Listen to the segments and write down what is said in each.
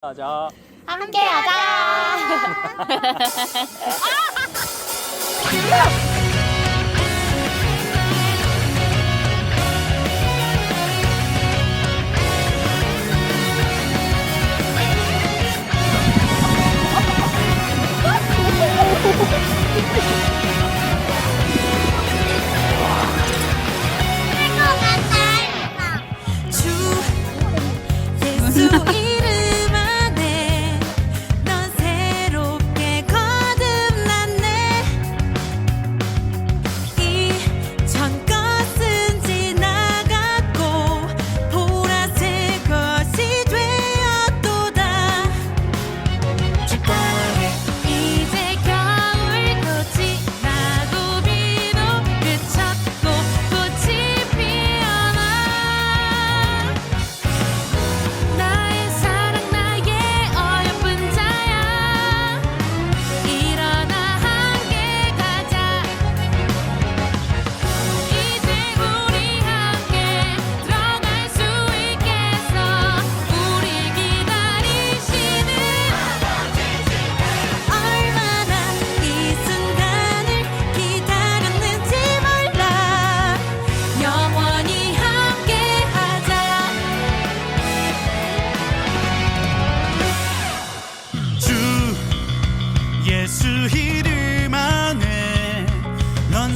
하자. 아, 함께 하자. 주 예수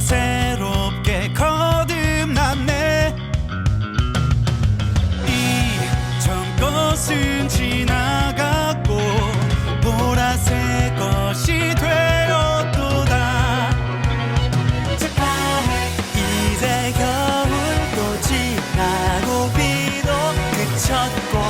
새롭게 거듭났네. 이전 것은 지나갔고 보라색 것이 되었도다. 축하해 이제 겨울도 지나고 비도 그쳤고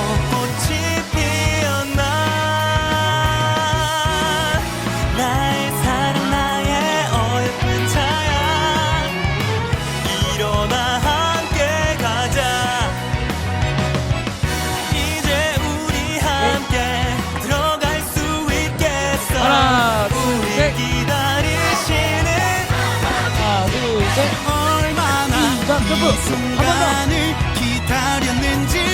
네. 얼마나 자, 점프. 한번 더. 기다렸는지